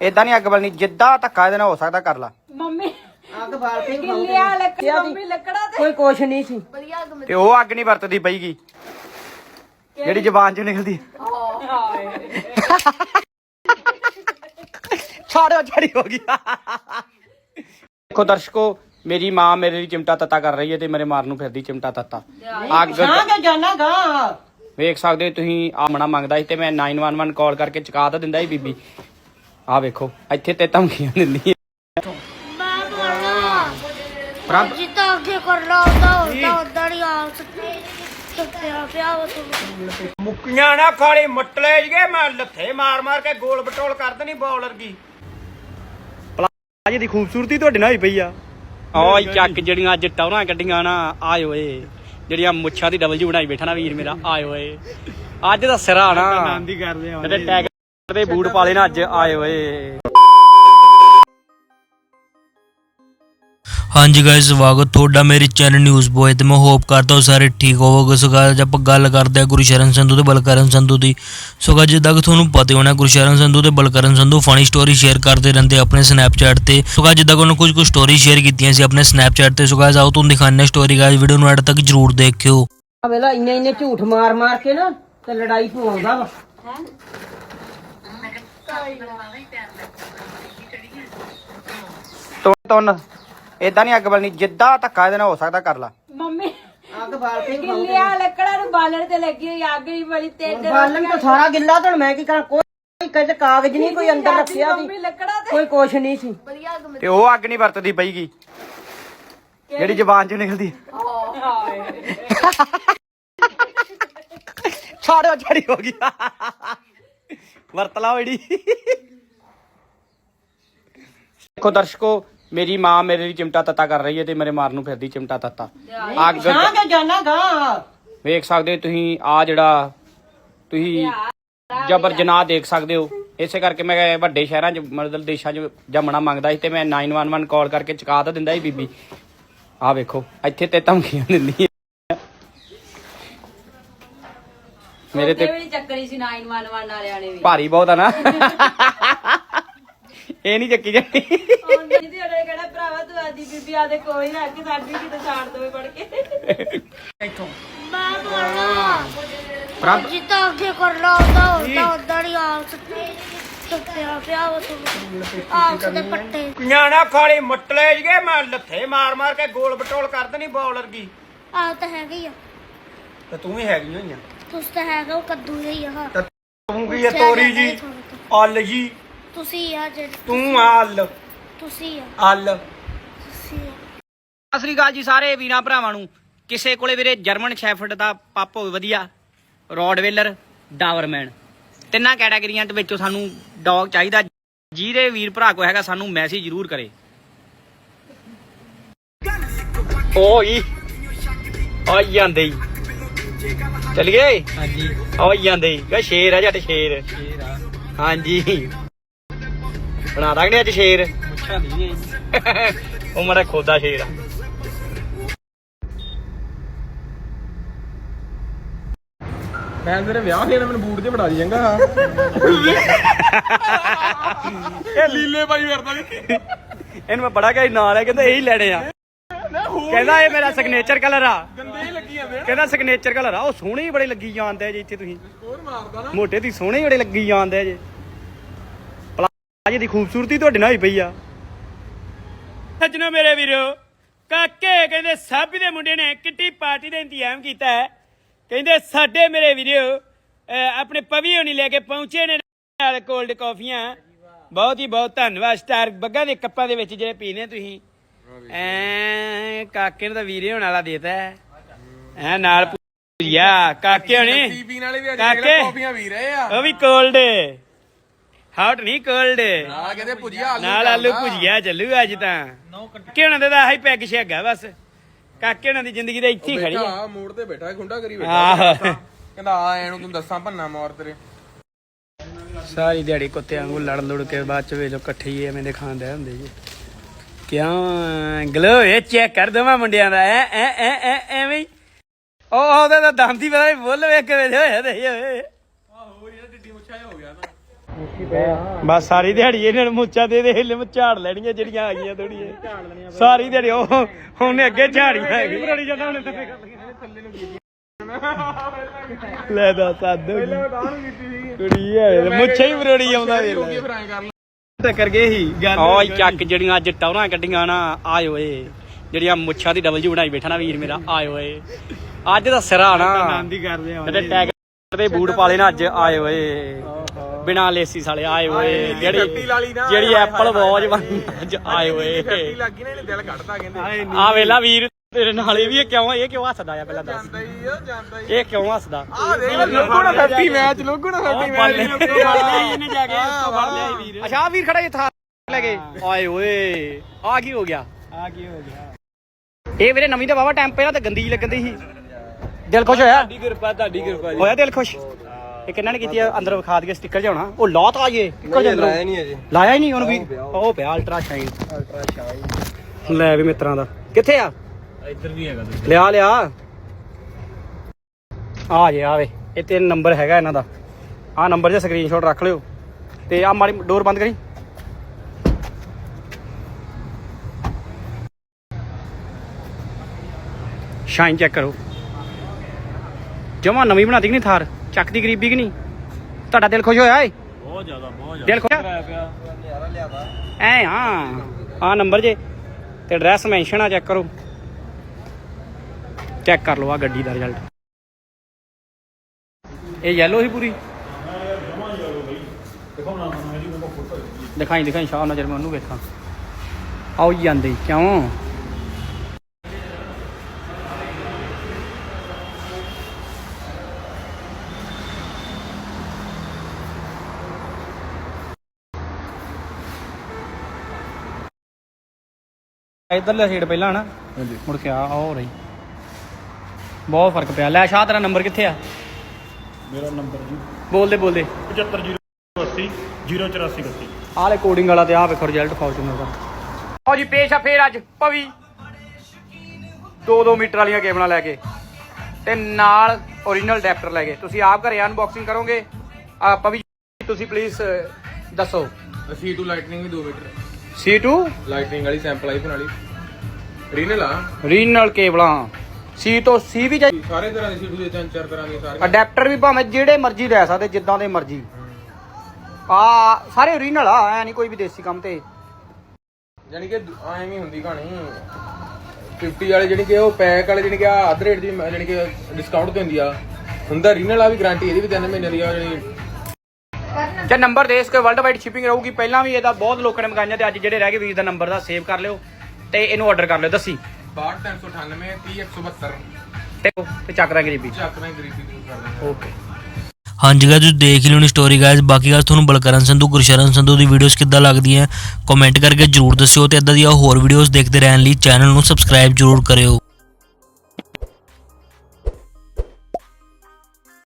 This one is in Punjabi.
ਇਦਾਂ ਨਹੀਂ ਅੱਗ ਬਲਣੀ ਜਿੱਦਾਂ ਧੱਕਾ ਇਹਦੇ ਨਾਲ ਹੋ ਸਕਦਾ ਕਰ ਲਾ। ਮੰਮੀ ਅੱਗ ਬਾਲ ਕੇ ਕਿੱਲਿਆ ਲੱਕੜੀ ਮੰਮੀ ਲੱਕੜਾ ਤੇ। ਕੋਈ ਕੁਛ ਨਹੀਂ ਸੀ। ਤੇ ਉਹ ਅੱਗ ਨਹੀਂ ਵਰਤਦੀ ਪਈਗੀ ਜਿਹੜੀ ਜ਼ਬਾਨ ਚੋਂ ਨਿਕਲਦੀ ਛਾੜੋ ਛਾੜੀ ਹੋ ਗਈ। ਦੇਖੋ ਦਰਸ਼ਕੋ ਮੇਰੀ ਮਾਂ ਮੇਰੇ ਲਈ ਚਿਮਟਾ ਤੱਤਾ ਕਰ ਰਹੀ ਹੈ ਤੇ ਮੇਰੇ ਮਾਰ ਨੂੰ ਫਿਰਦੀ ਚਿਮਟਾ ਤੱਤਾ। ਅੱਗ ਗਾਂ ਕੇ ਜਾਣਾ ਗਾਂ। ਵੇਖ ਸਕਦੇ ਹੋ ਤੁਸੀਂ ਆਮਣਾ ਮੰਗਦਾ ਸੀ ਤੇ ਮੈਂ 911 ਕਾਲ ਕਰਕੇ ਚੁਕਾ ਤਾਂ ਦਿੰਦਾ ਸੀ ਬੀਬੀ। ਆਹ ਵੇਖੋ ਇੱਥੇ ਤੇ ਧਮਕੀਆਂ ਦਿੰਦੀ ਹੈ ਮੈਂ ਬੋਲਣਾ ਪ੍ਰਭ ਜਿੱਦਾਂ ਅੱਗੇ ਕਰ ਲਾ ਉਹਦਾ ਉਹਦਾ ਉਦਾਂ ਹੀ ਆ ਸੁੱਤਿਆ ਪਿਆ ਵਾ ਤੂੰ। ਮੁੱਕੀਆਂ ਨਾ ਖਾਲੀ ਮਟਲੇ ਜਗੇ ਮੈਂ ਲੱਥੇ ਮਾਰ ਮਾਰ ਕੇ ਗੋਲ ਬਟੋਲ ਕਰ ਦੇਣੀ ਬੌਲਰ ਕੀ ਪਲਾਜ ਦੀ ਖੂਬਸੂਰਤੀ ਤੁਹਾਡੇ ਨਾਲ ਹੀ ਪਈ ਆ। ਓਏ ਚੱਕ ਜਿਹੜੀਆਂ ਅੱਜ ਟੌਰਾਂ ਕੱਢੀਆਂ ਨਾ ਆਏ ਓਏ ਜਿਹੜੀਆਂ ਮੁੱਛਾਂ ਦੀ ਡਬਲ ਜੀ ਬਣਾਈ ਬੈਠਾ ਨਾ ਵੀਰ ਮੇਰਾ ਆਏ ਓਏ ਅੱਜ ਦਾ ਸਿਰਾ ਨਾ। ਆਨੰਦ ਹੀ ਕਰਦੇ ਆ ਤੇ ਟੈਗ ਦੇ ਬੂਟ ਪਾਲੇ ਨਾ ਅੱਜ ਆਏ ਓਏ ਹਾਂਜੀ ਗਾਇਸ ਸਵਾਗਤ ਤੁਹਾਡਾ ਮੇਰੇ ਚੈਨਲ ਨਿਊਜ਼ ਬੋਏ ਤੇ। ਮੈਂ ਹੋਪ ਕਰਦਾ ਹਾਂ ਸਾਰੇ ਠੀਕ ਹੋਵੋਗੇ। ਸੋ guys, ਆਪਾਂ ਗੱਲ ਕਰਦੇ ਹਾਂ ਗੁਰਸ਼ਰਨ ਸੰਧੂ ਤੇ ਬਲਕਰਨ ਸੰਧੂ ਦੀ। ਸੋ guys, ਜਿੱਦਾਂ ਕਿ ਤੁਹਾਨੂੰ ਪਤਾ ਹੋਣਾ ਗੁਰਸ਼ਰਨ ਸੰਧੂ ਤੇ Balkaran Sandhu funny story share ਕਰਦੇ ਰਹਿੰਦੇ ਆਪਣੇ ਸਨੈਪਚੈਟ ਤੇ। ਸੋ guys, ਜਿੱਦਾਂ ਕਿ ਉਹਨਾਂ ਕੁਝ ਕੁ ਸਟੋਰੀ ਸ਼ੇਅਰ ਕੀਤੀਆਂ ਸੀ ਆਪਣੇ ਸਨੈਪਚੈਟ ਤੇ। ਸੋ guys, ਆਓ ਤੁਹਾਨੂੰ ਦਿਖਾਉਂਦੇ ਸਟੋਰੀ ਗਾਇਸ ਵੀਡੀਓ ਨੂੰ ਐਡ ਤੱਕ ਜਰੂਰ ਦੇਖਿਓ। ਆ ਵੇਲਾ ਇੰਨੇ ਇੰਨੇ ਝੂਠ ਮਾਰ ਮਾਰ ਕੇ ਨਾ ਤੇ ਲੜਾਈ ਪਵਾਉਂਦਾ ਵਾ। ਤੁੰਨ ਤੁੰਨ ਇਦਾਂ ਨਹੀਂ ਅੱਗ ਬਲਣੀ ਜਿੱਦਾਂ ਧੱਕਾ ਇਹਦੇ ਨਾਲ ਹੋ ਸਕਦਾ ਕਰ ਲਾ। ਮੰਮੀ ਅੱਗ ਬਾਲ ਕੇ ਕਿੱਲਿਆ ਲੱਕੜਾ ਨੂੰ ਬਾਲਣ ਤੇ ਲੱਗੀ ਹੋਈ ਅੱਗ ਹੀ ਬੜੀ ਤੇਜ਼ ਬਾਲਣ ਤਾਂ ਸਾਰਾ ਗਿੱਲਾ ਤਾਂ ਹੁਣ ਮੈਂ ਕੀ ਕਰਾਂ? ਕੋਈ ਕਿਤੇ ਕਾਗਜ਼ ਨਹੀਂ ਕੋਈ ਅੰਦਰ ਰੱਖਿਆ ਸੀ। ਕੋਈ ਕੁਛ ਨਹੀਂ ਸੀ। ਤੇ ਉਹ ਅੱਗ ਨਹੀਂ ਵਰਤਦੀ ਪਈਗੀ ਜਿਹੜੀ ਜ਼ਬਾਨ ਚੋਂ ਨਿਕਲਦੀ। ਛਾੜੋ ਛਾੜੀ ਹੋ ਗਈ। ਵਰਤ ਲਾ ਓੜੀ। ਦੇਖੋ ਦਰਸ਼ਕੋ ਮੇਰੀ ਮਾਂ ਮੇਰੇ ਲਈ ਚਿਮਟਾ ਤੱਤਾ ਕਰ ਰਹੀ ਹੈ ਤੇ ਮੇਰੇ ਮਾਰ ਨੂੰ ਫਿਰਦੀ ਚਿਮਟਾ ਤੱਤਾ। ਅੱਗ ਗਾਂ ਕੇ ਵੇਖ ਸਕਦੇ ਹੋ ਤੁਸੀਂ ਆ ਜਿਹੜਾ ਤੁਸੀਂ ਜਬਰ ਜਨਾਹ ਦੇਖ ਸਕਦੇ ਹੋ। ਇਸੇ ਕਰਕੇ ਮੈਂ ਵੱਡੇ ਸ਼ਹਿਰਾਂ 'ਚ ਮਤਲਬ ਦੇਸ਼ਾਂ 'ਚ ਜੰਮਣਾ ਮੰਗਦਾ ਸੀ ਤੇ ਮੈਂ 911 ਕਾਲ ਕਰਕੇ ਚੁਕਾ ਤਾਂ ਦਿੰਦਾ ਸੀ ਬੀਬੀ। ਆ ਵੇਖੋ ਇੱਥੇ ਤੇ ਧਮਕੀਆਂ ਦਿੰਦੀ ਮੇਰੇ ਤੇ ਵੀ ਚੱਕਰੀ ਸੀ 911 ਵਾਲਿਆਂ ਨੇ ਵੀ। ਭਾਰੀ ਬਹੁਤ ਆ ਨਾ। ਇਹ ਨਹੀਂ ਚੱਕੀ ਜਾਂਦੀ ਉਹਨੇ ਦੀ ਉਹਨੇ ਕਿਹੜਾ ਭਰਾਵਾ ਤੂੰ ਆਦੀ ਬੀਬੀ ਆ ਦੇ ਕੋਈ ਨਾ ਕਿ ਸਾਡੀ ਕਿਤੇ ਛਾੜ ਦੇਵੇ ਪੜ ਕੇ। ਮੈਂ ਬੋਲਣਾ। ਪ੍ਰਭ। ਜਿੱਦਾਂ ਅੱਗੇ ਕਰ ਲਾ ਉਹਦਾ ਉਹਦਾ ਉਦਾਂ ਹੀ ਆ ਸੁੱਤਿਆ ਪਿਆ ਤੂੰ। ਆਖ ਦੇ ਪੱਟੇ। ਨਿਆਣਾ ਖਾਲੀ ਮਟਲੇ ਜਗੇ ਮੈਂ ਲੱਥੇ ਮਾਰ ਮਾਰ ਕੇ ਗੋਲ ਬਟੋਲ ਕਰ ਦੇਣੀ ਬੌਲਰ ਕੀ ਆ ਤਾਂ ਹੈਗਾ ਆ। ਤੇ ਤੂੰ ਵੀ ਹੈਗੀ ਹੋਈਆਂ। ਤੁਸੀਂ ਤਾਂ ਹੈਗਾ ਉਹ ਕੱਦੂ ਹੀ ਆ ਤੇ ਤੂੰ ਕੀ ਹੈ ਤੋਰੀ ਜੀ ਅੱਲ ਜੀ। ਤੁਸੀਂ ਆ ਜਿਹੜੇ ਤੂੰ ਆ। ਅੱਲ। ਤੁਸੀਂ ਆ। ਅੱਲ। ਤੁਸੀਂ ਆ। ਸਤਿ ਸ੍ਰੀ ਅਕਾਲ ਜੀ ਸਾਰੇ ਵੀਰਾਂ ਭਰਾਵਾਂ ਨੂੰ। ਕਿਸੇ ਕੋਲੇ ਵੀਰੇ ਜਰਮਨ ਸ਼ੈਫਰਡ ਦਾ ਪੱਪ ਹੋਵੇ ਵਧੀਆ। Rottweiler Doberman. ਤਿੰਨਾਂ ਕੈਟਾਗਰੀਆਂ ਦੇ ਵਿੱਚੋਂ ਸਾਨੂੰ ਡੌਗ ਚਾਹੀਦਾ। ਜਿਹਦੇ ਵੀਰ ਭਰਾ ਕੋ ਹੈਗਾ ਸਾਨੂੰ ਮੈਸੇਜ ਜ਼ਰੂਰ ਕਰੇ। ਆ ਜਾਂਦੇ ਈ ਚੱਲ ਗਏ ਹਾਂਜੀ ਆ ਜਾਂਦੇ ਕਹ ਸ਼ੇਰ ਆ ਜੱਟ ਸ਼ੇਰ। ਸ਼ੇਰ ਆ। ਹਾਂਜੀ। ਬਣਾ ਦਾਂਗੇ ਅੱਜ ਸ਼ੇਰ। ਮੁੱਛਾਂ ਦੀ ਉਹ ਮੜਾ ਖੋਦਾ ਸ਼ੇਰ ਆ। ਮੈਂ ਤੇਰੇ ਵਿਆਹ ਦੇ ਮੈਨੂੰ ਬੂਟ ਤੇ ਬਣਾ ਦੀ ਜਾਂਗਾ ਇਹ ਲੀਲੇ ਪਾਈ ਫਿਰਦਾ ਇਹਨੂੰ ਮੈਂ ਬੜਾ ਕਹੀ ਨਾਲ ਹੈ ਕਹਿੰਦਾ ਇਹੀ ਲੈਣੇ ਆ। ਕਹਿੰਦਾ ਇਹ ਮੇਰਾ ਸਿਗਨੇਚਰ ਕਲਰ ਆ। ਕਹਿੰਦਾ ਸਿਗਨੇਚਰ ਕਲਰ ਆ ਉਹ ਸੋਹਣੇ ਹੀ ਬੜੇ ਲੱਗੀ ਜਾਂਦੇ ਜੀ ਇੱਥੇ ਤੁਸੀਂ। ਹੋਰ ਮਾਰਦਾ ਨਾ। ਮੋਟੇ ਦੀ ਸੋਹਣੇ ਬੜੇ ਲੱਗੀ ਜਾਂਦੇ ਜੀ। ਪਲਾਜ ਦੀ ਖੂਬਸੂਰਤੀ ਤੁਹਾਡੇ ਨਾਲ ਹੀ ਪਈ ਆ। ਸੱਜਣੋ ਮੇਰੇ ਵੀਰੋ ਕਾਕੇ ਕਹਿੰਦੇ ਸਾਬੀ ਦੇ ਮੁੰਡੇ ਨੇ ਕਿੱਟੀ ਪਾਰਟੀ ਦਾ ਇੰਤਜ਼ਾਮ ਕੀਤਾ ਹੈ। ਕਹਿੰਦੇ ਸਾਡੇ ਮੇਰੇ ਵੀਰੋ ਆਪਣੇ ਪਵੀ ਹੋਣੀ ਲੈ ਕੇ ਪਹੁੰਚੇ ਨੇ ਨਾਲ ਕੋਲਡ ਕਾਫੀਆਂ ਬਹੁਤ ਹੀ ਬਹੁਤ ਧੰਨਵਾਦ ਸਟਾਰ ਬੱਗਾ ਦੇ ਕੱਪਾਂ ਦੇ ਵਿੱਚ ਜਿਹੜੇ ਪੀਨੇ ਤੁਸੀਂ। ਐ ਕਾਕੇ ਨੂੰ ਤਾਂ ਵੀਰੇ ਹੋਣ ਵਾਲਾ ਦੇਤਾ ਹੈ। ਐ ਨਾਲ ਭੁਜੀਆ ਕਾਕੇ ਹੋਣੀ? ਪੀਣ ਵਾਲੇ ਵੀ ਅੱਜ ਕਾਕੇ। ਕੱਲ੍ਹ ਕਾਫੀਆਂ ਵੀ ਰਹੇ ਆ। ਉਹ ਵੀ ਕੋਲਡ ਹਾਟ ਨਹੀਂ ਕੋਲਡ ਆ ਕਹਿੰਦੇ ਭੁਜੀਆ ਆਲੂ ਨਾਲ ਆਲੂ। ਭੁਜੀਆ ਚੱਲੂ ਅੱਜ ਤਾਂ। ਕਾਕੇ ਹੋਣਾ ਦਾ ਆਹੀ ਪੈਗ ਛੇਗਾ ਬਸ। ਕਾਕੇ ਹੋਣਾ ਦੀ ਜ਼ਿੰਦਗੀ ਤਾਂ ਇੱਥੇ ਹੀ ਖੜੀ ਆ। ਬੈਠਾ ਮੋੜ ਤੇ ਬੈਠਾ ਗੁੰਡਾ ਕਰੀ ਆਹ। ਬੈਠਾ ਕਹਿੰਦਾ ਆ ਐਨੂੰ ਤੂੰ ਦੱਸਾਂ ਭੰਨਾ ਮਾਰ ਤੇਰੇ। ਸਾਰੀ ਦਿਹਾੜੀ ਕੁੱਤੇ ਵਾਂਗੂ ਲੜ ਲੜ ਕੇ ਬਾਅਦ ਚ ਵੇਲੋ ਇਕੱਠੇ ਹੀ ਐਵੇਂ ਦੇ ਖਾਂਦੇ ਹੁੰਦੇ ਜੀ। ਕਿਉਂ ਗਲੋ ਇਹ ਚੈੱਕ ਕਰ ਦਵਾਂ ਮੁੰਡਿਆਂ ਦਾ। ਐ ਐ ਐ ਐ ਐਵੇਂ ਹੀ। ਉਹ ਉਹਦਾ ਤਾਂ ਦੰਦ ਹੀ ਪਤਾ ਨਹੀਂ ਬੁੱਲ ਵੇਖ ਕੇ ਵੇਲੇ ਹੋਇਆ ਤੇ ਓਏ ਆਹੋ ਇਹ ਡਿੱਡੀ ਮੁੱਛਾ ਹੋ ਗਿਆ ਨਾ ਬਸ ਸਾਰੀ ਦਿਹਾੜੀ ਇਹਨਾਂ ਨੂੰ ਮੁੱਛਾਂ ਦੇ ਦੇ ਹਿੱਲੇ ਝਾੜ ਲੈਣੀਆਂ ਜਿਹੜੀਆਂ ਆ ਗਈਆਂ ਥੋੜੀਆਂ ਸਾਰੀ ਦਿਹਾੜੀ ਉਹ ਉਹਨੇ ਅੱਗੇ ਝਾੜੀਆਂ ਹੈਗੀ ਰੜੀ ਜਾਂਦਾ ਉਹਨੇ ਥੱਲੇ ਥੱਲੇ ਨੂੰ ਕੀਤੀ ਲੈ ਦਾ ਸੱਦ ਪਹਿਲਾਂ ਤਾਂ ਨੂੰ ਕੀਤੀ ਸੀ ਕੁੜੀ ਹੈ ਮੁੱਛਾਂ ਹੀ ਬਰੋੜੀ ਆਉਂਦਾ ਵੇਖ ਲੈ। ਫਿਰ ਐਂ ਕਰ ਲੈ ਟੱਕਰ ਗਏ ਸੀ ਗੱਲ ਓਏ ਚੱਕ ਜਿਹੜੀਆਂ ਅੱਜ ਟੌਰਾਂ ਕੱਢੀਆਂ ਨਾ ਆਏ ਓਏ ਜਿਹੜੀਆਂ ਮੁੱਛਾਂ ਦੀ ਡਬਲ ਜੀ ਬਣਾਈ ਬੈਠਾ ਨਾ ਵੀਰ ਮੇਰਾ ਆਏ ਓਏ ਅੱਜ ਦਾ ਸਿਰਾ ਨਾ। ਆਨੰਦੀ ਕਰਦੇ ਆ ਤੇ ਟੈਗ ਦੇ ਬੂਟ ਪਾਲੇ ਨਾ ਅੱਜ ਆਏ ਓਏ ਬਿਨਾ ਲੇਸੀ ਸਾਲੇ ਆਏ ਓਏ ਜਿਹੜੀ। ਜਿਹੜੀ ਐਪਲ ਵਾਚ ਬਣੀ ਅੱਜ ਆਏ ਓਏ ਗੱਡੀ ਲੱਗੀ ਨਾ ਇਹਨੇ ਦਿਲ ਕੱਢਦਾ ਕਹਿੰਦੇ। ਆ ਵੇਲਾ ਵੀਰ ਤੇਰੇ ਨਾਲ ਇਹ ਵੀ ਇਹ ਕਿਉਂ ਇਹ ਕਿਉਂ ਹੱਸਦਾ ਆ ਪਹਿਲਾਂ ਦੱਸ। ਹੀ ਹੀ ਇਹ ਕਿਉਂ ਹੱਸਦਾ? ਆ ਦੇਖ ਲੋਗੋ ਨਾ 50 ਮੈਚ ਲੋਗੋ ਨਾ 50 ਮੈਚ ਇਹਨੇ ਜਾ ਕੇ ਫੜ ਲਿਆ ਵੀਰ। ਅੱਛਾ ਵੀਰ ਖੜਾ ਇਹ ਥਾਰ ਲੈ ਕੇ। ਆਏ ਓਏ ਆ ਕੀ ਹੋ ਗਿਆ? ਆ ਕੀ ਹੋ ਗਿਆ? ਇਹ ਵੀਰੇ ਨਵੀਂ ਤਾਂ ਵਾਵਾ ਟਾਈਮ ਪਹਿਲਾਂ ਤਾਂ ਗੰਦੀ ਜਿਹੀ ਲੱਗਣ ਦੀ ਸੀ। ਦਿਲ ਖੁਸ਼ ਹੋਇਆ? ਤੁਹਾਡੀ ਕਿਰਪਾ ਤੁਹਾਡੀ ਕਿਰਪਾ ਹੋਇਆ ਦਿਲ ਖੁਸ਼? ਇਹ ਕਿੰਨਾਂ ਨੇ ਕੀਤੀ ਆ ਅੰਦਰ ਵਿਖਾ ਦਈਏ ਸਟicker ਜਾਉਣਾ ਉਹ ਲਾ ਤਾ ਜੇ ਨਿਕਲ ਜਾਂਦਾ ਲਾਇਆ ਨਹੀਂ ਅਜੇ। ਲਾਇਆ ਹੀ ਨਹੀਂ ਉਹਨੂੰ ਵੀ। ਉਹ। ਪਿਆ ਅਲਟਰਾ ਸ਼ਾਈਨ ਅਲਟਰਾ ਸ਼ਾਈਨ ਲੈ ਵੀ ਮਿੱਤਰਾਂ ਦਾ। ਕਿੱਥੇ ਆ? ਇੱਧਰ ਵੀ ਹੈਗਾ ਲਿਆ ਲਿਆ। ਆ ਜੇ ਆਵੇ ਇਹ ਤੇ ਨੰਬਰ ਹੈਗਾ ਇਹਨਾਂ ਦਾ। ਆ ਨੰਬਰ 'ਤੇ ਸਕਰੀਨਸ਼ਾਟ ਰੱਖ ਲਿਓ। ਤੇ ਆ ਮਾੜੀ ਡੋਰ ਬੰਦ ਕਰੀ। ਸ਼ਾਈਨ ਚੈੱਕ ਕਰੋ। ਜਮਾ ਨਵੀਂ ਬਣਾਤੀ ਕਿ ਨਹੀਂ ਥਾਰ? ਚੱਕ ਦੀ ਗਰੀਬੀ ਕਿ ਨਹੀਂ? ਤੁਹਾਡਾ ਦਿਲ ਖੁਸ਼ ਹੋਇਆ ਏ ਬਹੁਤ ਜ਼ਿਆਦਾ ਬਹੁਤ ਜ਼ਿਆਦਾ। ਦਿਲ ਖੁਸ਼ ਐ ਹਾਂ। ਆ ਨੰਬਰ ਜੇ ਤੇ ਐਡਰੈਸ ਮੈਂਸ਼ਨ ਆ ਚੈੱਕ ਕਰੋ। ਚੈੱਕ ਕਰ ਲਓ ਆ ਗੱਡੀ ਦਾ ਰਿਜ਼ਲਟ ਇਹ ਯੈਲੋ ਹੀ ਪੂਰੀ? ਦਿਖਾਈ ਦਿਖਾਈ ਸ਼ਾਹ ਨਜ਼ਰ ਮੈਂ ਉਹਨੂੰ ਵੇਖਾਂ। ਜੀ ਜਾਂਦੇ ਕਿਉਂ? ਇਧਰਲੇ ਸਾਈਡ ਪਹਿਲਾਂ ਨਾ। ਮੁੜ ਕੇ ਆ ਹੋ ਰਹੀ। ਬਹੁਤ ਫ਼ਰਕ ਪਿਆ। ਲੈ ਸ਼ਾਹ ਤੇਰਾ ਨੰਬਰ ਕਿੱਥੇ ਆ? ਮੇਰਾ ਨੰਬਰ ਜੀ। ਬੋਲਦੇ ਬੋਲਦੇ। 75080 08431 ਆਹ ਲੈ ਕੋਡਿੰਗ ਵਾਲਾ ਤੇ ਆਹ ਵੇਖੋ ਰਿਜ਼ਲਟ ਫਾਰਚੂਨਰ ਦਾ ਆਓ ਜੀ ਪੇਸ਼ ਆ ਫੇਰ ਅੱਜ ਭਵੀ। 2-2 ਮੀਟਰ ਵਾਲੀਆਂ ਕੇਬਲਾਂ ਲੈ ਕੇ। ਤੇ ਨਾਲ ਓਰੀਜਨਲ ਡੈਪਟਰ ਲੈ ਕੇ। ਤੁਸੀਂ ਆਪ ਘਰੇ ਅਨਬਾਕਸਿੰਗ ਕਰੋਗੇ। ਆ ਭਵੀ ਤੁਸੀਂ ਪਲੀਜ਼ ਦੱਸੋ। C2 ਲਾਈਟਨਿੰਗ ਵੀ 2 ਮੀਟਰ। C2 ਲਾਈਟਨਿੰਗ ਵਾਲੀ ਸੈਂਪਲ ਆਈਫੋਨ ਵਾਲੀ ਰੀਨਲ ਆ। ਰੀਜਨਲ ਕੇਬਲਾਂ C ਤੋਂ C ਵੀ ਚਾਹੀ ਸਾਰੇ ਤਰ੍ਹਾਂ ਦੇ C2 ਦੇ ਤਿੰਨ ਚਾਰ ਤਰ੍ਹਾਂ ਦੇ ਸਾਰੇ ਅਡਾਪਟਰ ਵੀ ਭਾਵੇਂ ਜਿਹੜੇ ਮਰਜ਼ੀ ਲੈ ਸਕਦੇ ਜਿੱਦਾਂ ਦੇ ਮਰਜ਼ੀ। ਆ ਸਾਰੇ ਓਰੀਜਨਲ ਆ ਐ ਨਹੀਂ ਕੋਈ ਵੀ ਦੇਸੀ ਕੰਮ ਤੇ। ਯਾਨੀ ਕਿ ਐਵੇਂ ਹੀ ਹੁੰਦੀ ਕਹਾਣੀ। 50 ਵਾਲੇ ਜਿਹੜੀ ਕਿ ਉਹ ਪੈਕ ਵਾਲੇ ਜਿਹੜੀ ਕਿ ਆ ਅੱਧ ਰੇਟ ਦੀ ਯਾਨੀ ਕਿ ਡਿਸਕਾਊਂਟ ਤੇ ਹੁੰਦੀ ਆ। ਹੁੰਦਾ ਰੀਨਲ ਆ ਵੀ ਗਾਰੰਟੀ ਇਹਦੀ ਵੀ 3 ਮਹੀਨੇ ਦੀ ਆ ਜਿਹੜੀ ਜੇ ਨੰਬਰ ਦੇ ਇਸ ਕੋ ਵਰਲਡ ਵਾਈਡ ਸ਼ਿਪਿੰਗ ਰਹੂਗੀ ਪਹਿਲਾਂ ਵੀ ਇਹਦਾ ਬਹੁਤ ਲੋਕਾਂ ਨੇ ਮੰਗਾਈਆਂ ਤੇ ਅੱਜ ਜਿਹੜੇ ਰਹਿ ਗਏ ਵੀਰ ਦਾ ਨੰਬਰ ਦਾ ਸੇਵ ਕਰ ਲਿਓ ਤੇ ਇਹਨੂੰ ਆਰਡਰ ਕਰ ਲਿਓ ਦੱਸੀ। 62398 30172 ਤੇ ਤੇ ਚੱਕ ਗਰੀਬੀ। ਚੱਕ ਗਰੀਬੀ ਦੂਰ ਕਰ ਦਾਂਗਾ ਓਕੇ। ਹਾਂਜੀ ਗਾਇਸ ਤੁਸੀਂ ਦੇਖ ਹੀ ਲਿਓਣੀ ਸਟੋਰੀ ਗਾਇਸ ਬਾਕੀ ਗੱਲ ਤੁਹਾਨੂੰ ਬਲਕਰਨ ਸੰਧੂ ਗੁਰਸ਼ਰਨ ਸੰਧੂ ਦੀ ਵੀਡੀਓਜ਼ ਕਿੱਦਾਂ ਲੱਗਦੀਆਂ ਕਮੈਂਟ ਕਰਕੇ ਜਰੂਰ ਦੱਸਿਓ ਤੇ ਇਦਾਂ ਦੀਆਂ ਹੋਰ ਵੀਡੀਓਜ਼ ਦੇਖਦੇ ਰਹਿਣ ਲਈ ਚੈਨਲ ਨੂੰ ਸਬਸਕ੍ਰਾਈਬ ਜਰੂਰ ਕਰਿਓ।